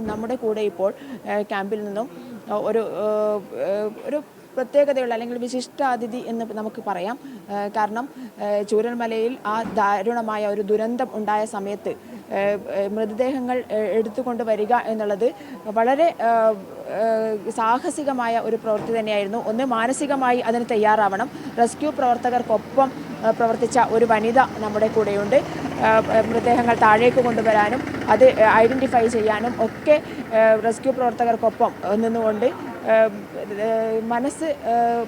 നമ്മുടെ കൂടെ ഇപ്പോൾ ക്യാമ്പിൽ നിന്നും ഒരു ഒരു പ്രത്യേകതയുള്ള അല്ലെങ്കിൽ വിശിഷ്ടാതിഥി എന്ന് നമുക്ക് പറയാം. കാരണം ചൂരൽമലയിൽ ആ ദാരുണമായ ഒരു ദുരന്തം ഉണ്ടായ സമയത്ത് മൃതദേഹങ്ങൾ എടുത്തുകൊണ്ട് വരിക എന്നുള്ളത് വളരെ സാഹസികമായ ഒരു പ്രവൃത്തി തന്നെയായിരുന്നു. ഒന്ന് മാനസികമായി അതിന് തയ്യാറാവണം. റെസ്ക്യൂ പ്രവർത്തകർക്കൊപ്പം പ്രവർത്തിച്ച ഒരു വനിത നമ്മുടെ കൂടെയുണ്ട്. മൃതദേഹങ്ങൾ താഴേക്ക് കൊണ്ടുവരാനും അത് ഐഡന്റിഫൈ ചെയ്യാനും ഒക്കെ റെസ്ക്യൂ പ്രവർത്തകർക്കൊപ്പം നിന്നുകൊണ്ട് മനസ്സ്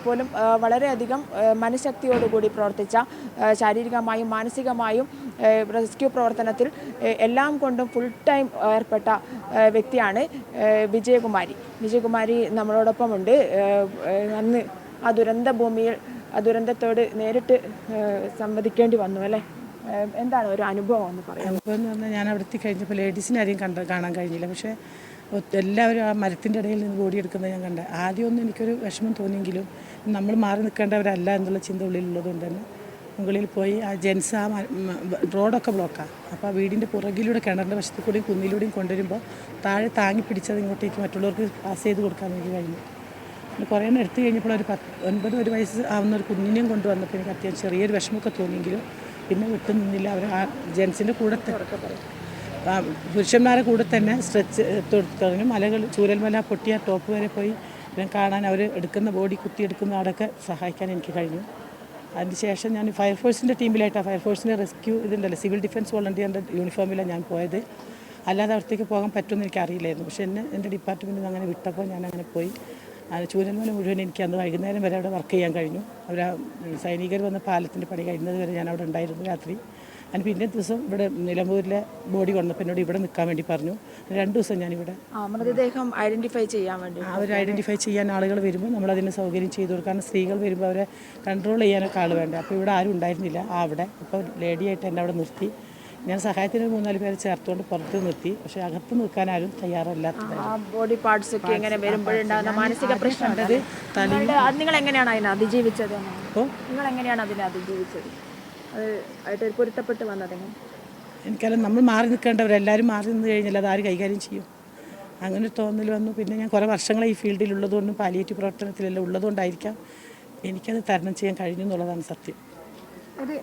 പോലും വളരെയധികം മനഃശക്തിയോടുകൂടി പ്രവർത്തിച്ച ശാരീരികമായും മാനസികമായും റെസ്ക്യൂ പ്രവർത്തനത്തിൽ എല്ലാം കൊണ്ടും ഫുൾ ടൈം ഏർപ്പെട്ട വ്യക്തിയാണ് വിജയകുമാരി. വിജയകുമാരി നമ്മളോടൊപ്പമുണ്ട്. അന്ന് ആ ദുരന്ത ഭൂമിയിൽ ആ ദുരന്തത്തോട് നേരിട്ട് സംവദിക്കേണ്ടി വന്നു അല്ലേ? എന്താണ് ഒരു അനുഭവം എന്ന് പറയാം അനുഭവം എന്ന് പറഞ്ഞാൽ ഞാൻ അവിടെ എത്തി കഴിഞ്ഞപ്പോൾ ലേഡീസിനെ ആരെയും കണ്ട കാണാൻ കഴിഞ്ഞില്ല. പക്ഷേ എല്ലാവരും ആ മരത്തിന്റെ ഇടയിൽ നിന്ന് ബോഡി എടുക്കുന്നത് ഞാൻ കണ്ടത് ആദ്യമൊന്നും എനിക്കൊരു വിഷമം തോന്നിയെങ്കിലും നമ്മൾ മാറി നിൽക്കേണ്ടവരല്ല എന്നുള്ള ചിന്ത ഉള്ളിലുള്ളത് കൊണ്ട് തന്നെ മുകളിൽ പോയി ആ ജെൻസ് ആ റോഡൊക്കെ ബ്ലോക്കാണ് അപ്പോൾ ആ വീടിന്റെ പുറകിലൂടെ കിണറിന്റെ വശത്തു കൂടിയും കുന്നിലൂടെയും കൊണ്ടുവരുമ്പോൾ താഴെ താങ്ങി പിടിച്ചത് ഇങ്ങോട്ടേക്ക് മറ്റുള്ളവർക്ക് പാസ് ചെയ്ത് കൊടുക്കാൻ വേണ്ടി കഴിഞ്ഞു. പിന്നെ കുറേ എണ്ണം എടുത്തു കഴിഞ്ഞപ്പോൾ ഒരു പത്ത് ഒൻപത് ഒരു വയസ്സ് ആവുന്ന ഒരു കുഞ്ഞിനെയും കൊണ്ടുവന്നപ്പോൾ എനിക്ക് അത്യാവശ്യം ചെറിയൊരു വിഷമമൊക്കെ തോന്നിയെങ്കിലും പിന്നെ വിട്ടു നിന്നില്ല. അവർ ആ ജെൻസിന്റെ കൂടെ പുരുഷന്മാരെ കൂടെ തന്നെ സ്ട്രെച്ച് തുടങ്ങി. മലകൾ ചൂരൽമല പൊട്ടിയ ടോപ്പ് വരെ പോയി. ഞാൻ കാണാൻ അവർ എടുക്കുന്ന ബോഡി കുത്തിയെടുക്കുന്ന ആടൊക്കെ സഹായിക്കാൻ എനിക്ക് കഴിഞ്ഞു. അതിന് ശേഷം ഞാൻ ഫയർഫോഴ്സിന്റെ ടീമിലായിട്ടാണ് ഫയർഫോഴ്സിന്റെ റെസ്ക്യൂ ഇതുണ്ടല്ലോ. സിവിൽ ഡിഫൻസ് വോളണ്ടിയറിന്റെ യൂണിഫോമിലാണ് ഞാൻ പോയത്. അല്ലാതെ അവിടത്തേക്ക് പോകാൻ പറ്റുമെന്ന് എനിക്ക് അറിയില്ലായിരുന്നു പക്ഷേ എന്നെ എന്റെ ഡിപ്പാർട്ട്മെന്റിൽ നിന്ന് അങ്ങനെ വിട്ടപ്പോൾ ഞാൻ അങ്ങനെ പോയി. ആ ചൂരൽമല മുഴുവൻ എനിക്ക് അന്ന് വൈകുന്നേരം വരെ അവിടെ വർക്ക് ചെയ്യാൻ കഴിഞ്ഞു. അവർ സൈനികർ വന്ന പാലത്തിന്റെ പണി കഴിയുന്നത് വരെ ഞാൻ അവിടെ ഉണ്ടായിരുന്നു രാത്രി. അതിന് പിന്നെ ദിവസം ഇവിടെ നിലമ്പൂരിലെ ബോഡി വന്നപ്പോൾ എന്നോട് ഇവിടെ നിൽക്കാൻ വേണ്ടി പറഞ്ഞു. രണ്ട് ദിവസം ഞാനിവിടെ. മൃതദേഹം ഐഡന്റിഫൈ ചെയ്യാൻ വേണ്ടി. അവർ ഐഡന്റിഫൈ ചെയ്യാൻ ആളുകൾ വരുമ്പോൾ നമ്മളതിന് സൗകര്യം ചെയ്തു കൊടുക്കാൻ സ്ത്രീകൾ വരുമ്പോൾ അവരെ കൺട്രോൾ ചെയ്യാനൊക്കെ ആൾ വേണ്ട. അപ്പോൾ ഇവിടെ ആരും ഉണ്ടായിരുന്നില്ല. ആ അവിടെ. അപ്പോൾ ലേഡിയായിട്ട് എന്നെ അവിടെ നിർത്തി. ഞാൻ സഹായത്തിന് മൂന്നാൽ പേരെ ചേർത്തുകൊണ്ട് പുറത്ത് നിർത്തി. പക്ഷെ അകത്ത് നിൽക്കാൻ ആരും തയ്യാറല്ലാത്തത് പാർട്സ് ഒക്കെ ഇങ്ങനെ വരുമ്പോഴുണ്ടാകുന്ന മാനസിക പ്രശ്നം നിങ്ങളുടെ അത് നിങ്ങൾ എങ്ങനെയാണ് അതിനെ അതിജീവിച്ചത് അപ്പോൾ നിങ്ങൾ എങ്ങനെയാണ് അതിനെ അതിജീവിച്ചത് അത് ആയിട്ട് പൊരുത്തപ്പെട്ട് വന്നതെങ്ങനെ എനിക്കറിയാം നമ്മൾ മാറി നിൽക്കേണ്ടവരെല്ലാവരും മാറി നിന്ന് കഴിഞ്ഞാൽ അത് ആര് കൈകാര്യം ചെയ്യും? അങ്ങനെ ഒരു തോന്നൽ വന്നു. പിന്നെ ഞാൻ കുറേ വർഷങ്ങളെ ഈ ഫീൽഡിൽ ഉള്ളതുകൊണ്ടും പാലിയേറ്റീവ് പ്രവർത്തനത്തിലെല്ലാം ഉള്ളതുകൊണ്ടായിരിക്കാം എനിക്കത് തരണം ചെയ്യാൻ കഴിഞ്ഞു എന്നുള്ളതാണ് സത്യം. ഇത്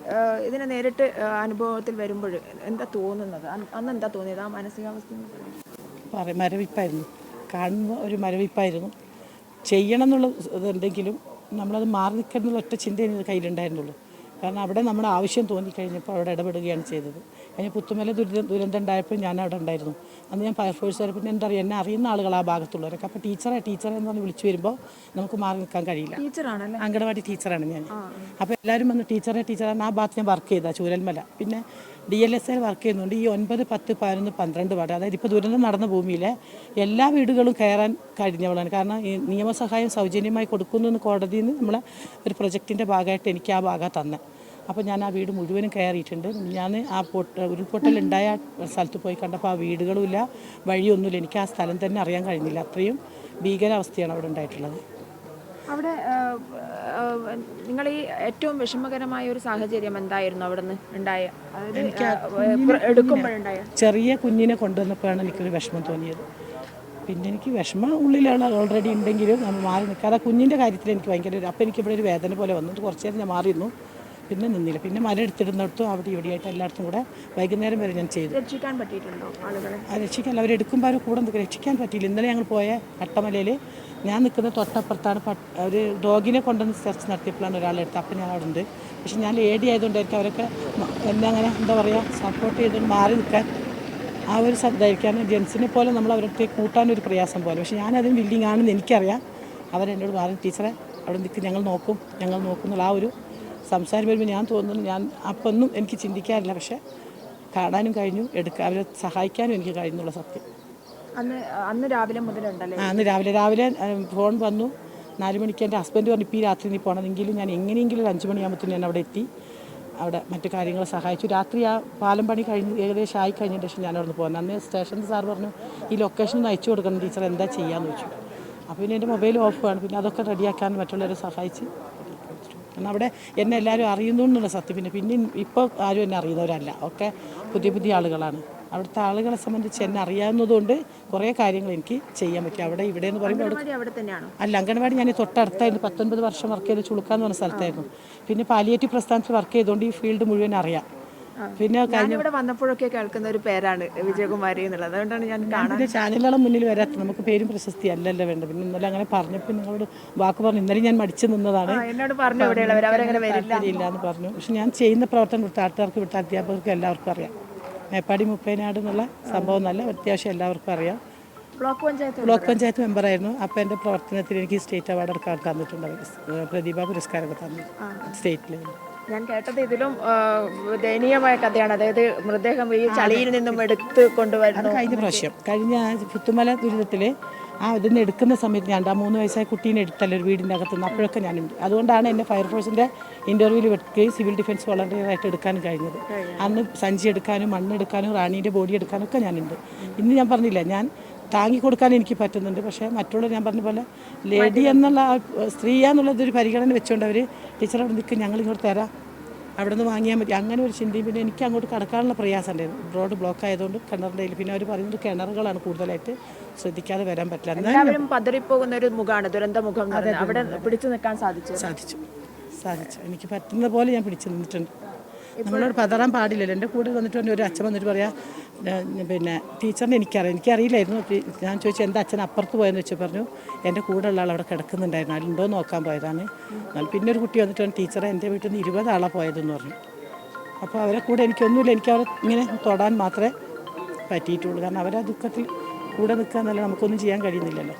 ഇതിനെ നേരിട്ട് അനുഭവത്തിൽ വരുമ്പോൾ എന്താ തോന്നുന്നത്? അന്ന് എന്താ തോന്നിയത്? ആ മാനസികാവസ്ഥ മരവിപ്പായിരുന്നു. കാണുമ്പോൾ ഒരു മരവിപ്പായിരുന്നു. ചെയ്യണം എന്നുള്ള ഇതുണ്ടെങ്കിലും നമ്മളത് മാറി നിൽക്കുന്ന ഒറ്റ ചിന്തയാണ് കയ്യിലുണ്ടായിരുന്നുള്ളൂ. കാരണം അവിടെ നമ്മുടെ ആവശ്യം തോന്നിക്കഴിഞ്ഞപ്പോൾ അവിടെ ഇടപെടുകയാണ് ചെയ്തത്. അതിന് പുത്തുമല ദുരിതം ദുരന്തം ഉണ്ടായപ്പോൾ ഞാൻ അവിടെ ഉണ്ടായിരുന്നു. അന്ന് ഞാൻ ഫയർഫോഴ്സ് വരെ പിന്നെ എന്താ പറയുക എന്നെ അറിയുന്ന ആളുകൾ ആ ഭാഗത്തുള്ളവരൊക്കെ അപ്പോൾ ടീച്ചറെ ടീച്ചറെ എന്ന് പറഞ്ഞ് വിളിച്ചു വരുമ്പോൾ നമുക്ക് മാറി നിൽക്കാൻ കഴിയില്ല. ടീച്ചറാണല്ലേ? അങ്കണവാടി ടീച്ചറാണ് ഞാൻ. അപ്പോൾ എല്ലാവരും വന്ന് ടീച്ചറെ ടീച്ചറാണ് ആ ഭാഗത്ത് ഞാൻ വർക്ക് ചെയ്താൽ ചൂരൽമല. പിന്നെ D L S L work ചെയ്യുന്നുണ്ട്. ഈ ഒൻപത് പത്ത് പതിനൊന്ന് പന്ത്രണ്ട് വാർഡ് അതായത് ഇപ്പോൾ ദുരന്തം നടന്ന ഭൂമിയിലെ എല്ലാ വീടുകളും കയറാൻ കഴിഞ്ഞവളാണ്. കാരണം ഈ നിയമസഹായം സൗജന്യമായി കൊടുക്കുന്നു എന്ന് കോടതിയിൽ നിന്ന് നമ്മളെ ഒരു പ്രൊജക്റ്റിന്റെ ഭാഗമായിട്ട് എനിക്ക് ആ ഭാഗം തന്നെ. അപ്പോൾ ഞാൻ ആ വീട് മുഴുവനും കയറിയിട്ടുണ്ട്. ഞാൻ ആ പൊട്ട ഉരുൾപൊട്ടൽ ഉണ്ടായ സ്ഥലത്ത് പോയി കണ്ടപ്പോൾ ആ വീടുകളുമില്ല വഴിയൊന്നുമില്ല. എനിക്ക് ആ സ്ഥലം തന്നെ അറിയാൻ കഴിഞ്ഞില്ല. അത്രയും ഭീകരാവസ്ഥയാണ് അവിടെ ഉണ്ടായിട്ടുള്ളത്. അവിടെ നിങ്ങൾ ഈ ഏറ്റവും വിഷമകരമായ ഒരു സാഹചര്യം എന്തായിരുന്നു അവിടെ നിന്ന് ഉണ്ടായ എടുക്കുമ്പോഴുണ്ടായ? ചെറിയ കുഞ്ഞിനെ കൊണ്ടുവന്നപ്പോഴാണ് എനിക്കൊരു വിഷമം തോന്നിയത്. പിന്നെ എനിക്ക് വിഷമം ഉള്ളിലാണ് ഓൾറെഡി ഉണ്ടെങ്കിലും നമ്മൾ മാറി നിൽക്കാതെ കുഞ്ഞിന്റെ കാര്യത്തിൽ എനിക്ക് ഭയങ്കര ഒരു അപ്പോൾ എനിക്ക് ഇവിടെ ഒരു വേദന പോലെ വന്നിട്ട് കുറച്ച് നേരം ഞാൻ മാറിയിരുന്നു. പിന്നെ നിന്നില്ല. പിന്നെ മല എടുത്തിടുന്നിടത്തും അവിടെ ഇവിടെയായിട്ട് എല്ലായിടത്തും കൂടെ വൈകുന്നേരം വരെ ഞാൻ ചെയ്തു. രക്ഷിക്കാൻ പറ്റിയിട്ടുണ്ടോ ആളുകളെ? രക്ഷിക്കാൻ അവരെടുക്കുമ്പോൾ അവർ കൂടെ നിൽക്കുക രക്ഷിക്കാൻ പറ്റിയില്ല. ഇന്നലെ ഞങ്ങൾ പോയ അട്ടമലയിൽ ഞാൻ നിൽക്കുന്ന തൊട്ടപ്പുറത്താണ് പട്ട് ഒരു ഡോഗിനെ കൊണ്ടുവന്ന് സെർച്ച് നടത്തിയപ്പോഴാണ് ഒരാളെടുത്ത് അപ്പം ഞാൻ അവിടെ ഉണ്ട്. പക്ഷെ ഞാൻ ലേഡി ആയതുകൊണ്ടായിരിക്കും അവരൊക്കെ എന്നെ അങ്ങനെ എന്താ പറയുക സപ്പോർട്ട് ചെയ്തുകൊണ്ട് മാറി നിൽക്കാൻ ആ ഒരു ശ്രദ്ധയിരിക്കാൻ ജെൻസിനെ പോലെ നമ്മൾ അവരുടെ കൂട്ടാനൊരു പ്രയാസം പോലെ. പക്ഷെ ഞാനതിന് വില്ലിങ് ആണെന്ന് എനിക്കറിയാം. അവരെന്നോട് മാറി ടീച്ചറെ അവിടെ നിൽക്കും ഞങ്ങൾ നോക്കും. ഞങ്ങൾ നോക്കുന്നുള്ള ആ ഒരു സംസാരം വരുമ്പോൾ ഞാൻ തോന്നുന്നു ഞാൻ അപ്പൊന്നും എനിക്ക് ചിന്തിക്കാറില്ല. പക്ഷെ കാണാനും കഴിഞ്ഞു എടുക്കാൻ അവരെ സഹായിക്കാനും എനിക്ക് കഴിഞ്ഞുള്ള സത്യം. അന്ന് അന്ന് രാവിലെ മുതലുണ്ടല്ലേ? അന്ന് രാവിലെ രാവിലെ ഫോൺ വന്നു. നാല് മണിക്ക് എന്റെ ഹസ്ബൻഡ് പറഞ്ഞു ഇപ്പോൾ ഈ രാത്രി നീ പോകണമെങ്കിലും ഞാൻ എങ്ങനെയെങ്കിലും ഒരു അഞ്ച് മണിയാകുമ്പോഴത്തേന് ഞാൻ അവിടെ എത്തി. അവിടെ മറ്റു കാര്യങ്ങൾ സഹായിച്ചു. രാത്രി ആ പാലം പണി കഴിഞ്ഞ് ഏകദേശം ആയി കഴിഞ്ഞതിന് ശേഷം ഞാൻ അവിടെ നിന്ന് പോകുന്നത് അന്ന് സ്റ്റേഷനിൽ സാർ പറഞ്ഞു ഈ ലൊക്കേഷൻ ഒന്ന് അയച്ചു കൊടുക്കണം ടീച്ചർ എന്താ ചെയ്യാന്ന് ചോദിച്ചു. അപ്പോൾ പിന്നെ എന്റെ മൊബൈൽ ഓഫ് ആണ്. പിന്നെ അതൊക്കെ റെഡിയാക്കാൻ മറ്റുള്ളവരെ സഹായിച്ച് കാരണം അവിടെ എന്നെ എല്ലാവരും അറിയുന്നു എന്നുള്ള സത്യം. പിന്നെ പിന്നെ ഇപ്പോൾ ആരും എന്നെ അറിയുന്നവരല്ല. ഒക്കെ പുതിയ പുതിയ ആളുകളാണ്. അവിടുത്തെ ആളുകളെ സംബന്ധിച്ച് എന്നെ അറിയാവുന്നതുകൊണ്ട് കുറേ കാര്യങ്ങൾ എനിക്ക് ചെയ്യാൻ പറ്റും. അവിടെ ഇവിടെ എന്ന് പറയുമ്പോൾ അല്ല അംഗൻവാടി ഞാൻ തൊട്ടടുത്തായിരുന്നു പത്തൊൻപത് വർഷം വർക്ക് ചെയ്ത് ചുളുക്കാന്ന് പറഞ്ഞ സ്ഥലത്തായിരുന്നു. പിന്നെ പാലിയേറ്റീവ് പ്രസ്ഥാനത്തിൽ വർക്ക് ചെയ്തുകൊണ്ട് ഈ ഫീൽഡ് മുഴുവൻ അറിയാം. പിന്നെ ഞാനിവിടെ വന്നപ്പോഴൊക്കെ കേൾക്കുന്ന ഒരു പേരാണ് വിജയകുമാരി എന്നുള്ളത്. അതുകൊണ്ടാണ് ഞാൻ കാണാൻ ചാനലുകളെ മുന്നിൽ വരാത്ത നമുക്ക് പേരും പ്രശസ്തി അല്ലല്ലോ വേണ്ട പിന്നെ ഇന്നലെ അങ്ങനെ പറഞ്ഞപ്പോൾ നിങ്ങളോട് വാക്ക് പറഞ്ഞു. ഇന്നലെ ഞാൻ മടിച്ചു നിന്നതാണ്. എന്നോട് പറഞ്ഞു ഇവിടെയുള്ളവർ. അവരങ്ങനെ വരില്ല. എന്ന് പറഞ്ഞു. പക്ഷെ ഞാൻ ചെയ്യുന്ന പ്രവർത്തനം വിട്ട ആൾക്കാർക്ക് വിട്ട അധ്യാപകർക്ക് എല്ലാവർക്കും അറിയാം. മേപ്പാടി മുപ്പേനാട് എന്നുള്ള സംഭവം നല്ല അത്യാവശ്യം എല്ലാവർക്കും അറിയാം. ബ്ലോക്ക് പഞ്ചായത്ത് ബ്ലോക്ക് പഞ്ചായത്ത് മെമ്പറായിരുന്നു. അപ്പോൾ എന്റെ പ്രവർത്തനത്തിൽ എനിക്ക് സ്റ്റേറ്റ് അവാർഡ് എടുക്കാൻ തന്നിട്ടുണ്ട്. പ്രതിഭ പുരസ്കാരമൊക്കെ തന്നു സ്റ്റേറ്റ് ലെവലിൽ ഞാൻ കേട്ടത് ഇതിലും ദയനീയമായ കഥയാണ്. അതായത് മൃതദേഹം ഈ ചളിയിൽ നിന്നും എടുത്ത് കൊണ്ടുവരുന്നു. കഴിഞ്ഞ പ്രാവശ്യം കഴിഞ്ഞ പുത്തുമല ദുരിതത്തിൽ ആ ഇതിന്ന് എടുക്കുന്ന സമയത്ത് ഞാൻ ആ മൂന്ന് വയസ്സായ കുട്ടീനെ എടുത്തല്ലോ ഒരു വീടിന്റെ അകത്ത് നിന്ന്. അപ്പോഴൊക്കെ ഞാനുണ്ട് അതുകൊണ്ടാണ് എന്നെ ഫയർഫോഴ്സിന്റെ ഇന്റർവ്യൂവിൽ വെക്കുകയും സിവിൽ ഡിഫൻസ് വളണ്ടിയറായിട്ട് എടുക്കാൻ കഴിഞ്ഞത്. അന്ന് സഞ്ചി എടുക്കാനും മണ്ണെടുക്കാനും റാണീന്റെ ബോഡി എടുക്കാനും ഒക്കെ ഞാനുണ്ട് ഇന്ന് ഞാൻ പറഞ്ഞില്ല ഞാൻ താങ്ങി കൊടുക്കാൻ എനിക്ക് പറ്റുന്നുണ്ട്. പക്ഷേ മറ്റുള്ളവർ ഞാൻ പറഞ്ഞ പോലെ ലേഡി എന്നുള്ള ആ സ്ത്രീയാന്നുള്ളതൊരു പരിഗണന വെച്ചുകൊണ്ട് അവർ ടീച്ചർ അവിടെ നിൽക്കും ഞങ്ങൾ ഇങ്ങോട്ട് തരാം. അവിടെ നിന്ന് വാങ്ങിയാൽ മതി. അങ്ങനെ ഒരു ചിന്തയും പിന്നെ എനിക്ക് അങ്ങോട്ട് കടക്കാനുള്ള പ്രയാസം ഉണ്ടായിരുന്നു. റോഡ് ബ്ലോക്ക് ആയതുകൊണ്ട് കിണറിന്റെ പിന്നെ അവർ പറയുന്നത് കിണറുകളാണ് കൂടുതലായിട്ട് ശ്രദ്ധിക്കാതെ വരാൻ പറ്റില്ല. എല്ലാവരും പതറിപ്പോകുന്ന ഒരു മുഖമാണ് ദുരന്ത മുഖം അവിടെ പിടിച്ചു നിൽക്കാൻ സാധിച്ചു. സാധിച്ചു. സാധിച്ചു. എനിക്ക് പറ്റുന്ന പോലെ ഞാൻ പിടിച്ചു നിന്നിട്ടുണ്ട്. നമ്മളോട് പതറാൻ പാടില്ലല്ലോ. എന്റെ കൂടെ വന്നിട്ട് ഒരു അച്ഛൻ വന്നിട്ട് പറയാം "ഞാൻ- പിന്നെ ടീച്ചറിനെ എനിക്കറിയാം എനിക്കറിയില്ലായിരുന്നു. ഞാൻ ചോദിച്ചു എന്റെ അച്ഛൻ അപ്പുറത്ത് പോയെന്ന് വെച്ച് പറഞ്ഞു. എന്റെ കൂടെ ഉള്ള ആൾ അവിടെ കിടക്കുന്നുണ്ടായിരുന്നു അതിലുണ്ടോ നോക്കാൻ പോയതാണ്. പിന്നെ ഒരു കുട്ടി വന്നിട്ട് ടീച്ചറെ എന്റെ വീട്ടിൽ നിന്ന് ഇരുപത് ആളാണ് പോയതെന്ന് പറഞ്ഞു. അപ്പോൾ അവരെ കൂടെ എനിക്കൊന്നുമില്ല. എനിക്ക് അവരെ ഇങ്ങനെ തൊടാൻ മാത്രമേ പറ്റിയിട്ടുള്ളൂ. കാരണം അവരെ ദുഃഖത്തിൽ കൂടെ നിൽക്കുക എന്നല്ല നമുക്കൊന്നും ചെയ്യാൻ കഴിയുന്നില്ലല്ലോ.